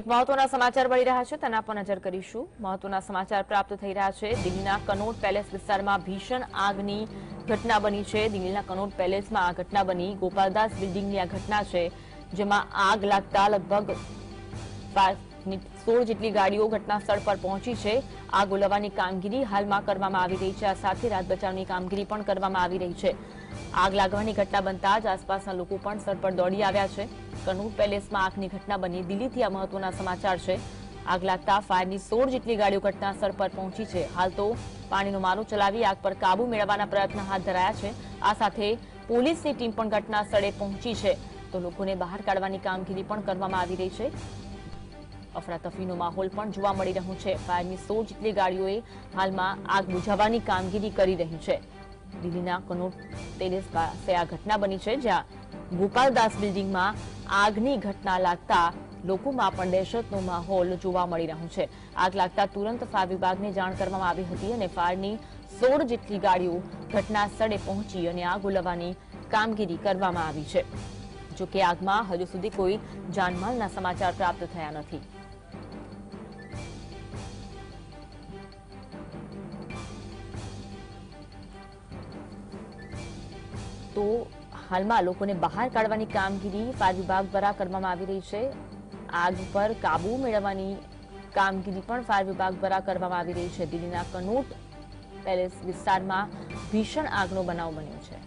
એક મહત્વના સમાચાર મળી રહ્યા છે, તેના પર નજર કરીશું. મહત્વના સમાચાર પ્રાપ્ત થઈ રહ્યા છે. દિલ્હીના કનોટ પેલેસ વિસ્તારમાં ભીષણ આગની ઘટના બની છે. દિલ્હીના કનોટ પેલેસમાં આ ઘટના બની. ગોપાલદાસ બિલ્ડિંગની આ ઘટના છે, જેમાં આગ લાગતા લગભગ સોળ જેટલી ગાડીઓ ઘટના સ્થળ પર પહોંચી છે. આગ ઓલવવાની કામગીરી હાલમાં કરવામાં આવી રહી છે. આ સાથે રાત બચાવની કામગીરી પણ કરવામાં આવી રહી છે. આગ લાગવાની ઘટના બનતા જ આસપાસના લોકો પણ સ્થળ પર દોડી આવ્યા છે. કનૂર પેલેસમાં આગની ઘટના બની. દિલ્હીથી આ મહત્વના સમાચાર છે. આગ લાગતા ફાયરની સોળ જેટલી ગાડીઓ ઘટના સ્થળ પર પહોંચી છે. હાલ તો પાણીનો મારો ચલાવી આગ પર કાબુ મેળવવાના પ્રયત્ન હાથ ધરાયા છે. આ સાથે પોલીસની ટીમ પણ ઘટના સ્થળે પહોંચી છે. તો લોકોને બહાર કાઢવાની કામગીરી પણ કરવામાં આવી રહી છે. અફરાતફરીનો માહોલ પણ જોવા મળી રહ્યો છે. ફાયરની સોળ જેટલી ગાડીઓએ હાલમાં આગ બુઝાવવાની કામગીરી કરી રહી છે. દિલ્હીના કનોટ પેલેસ પાસે આ ઘટના બની છે, જ્યાં ગોપાલદાસ બિલ્ડિંગમાં આગની ઘટના લાગતા લોકોમાં પણ દહેશતનો માહોલ જોવા મળી રહ્યો છે. આગ લાગતા તુરંત ફાયર વિભાગને જાણ કરવામાં આવી હતી અને ફાયરની સોળ જેટલી ગાડીઓ ઘટના સ્થળે પહોંચી અને આગ ઓલવવાની કામગીરી કરવામાં આવી છે. જો કે આગમાં હજુ સુધી કોઈ જાનમાલના સમાચાર પ્રાપ્ત થયા નથી. તો હાલમાં લોકોને બહાર કાઢવાની કામગીરી ફાયર વિભાગ દ્વારા કરવામાં આવી રહી છે. આગ પર કાબુ મેળવવાની કામગીરી પણ ફાયર વિભાગ દ્વારા કરવામાં આવી રહી છે. દિલ્હીના કનોટ પેલેસ વિસ્તારમાં ભીષણ આગનો બનાવ બન્યો છે.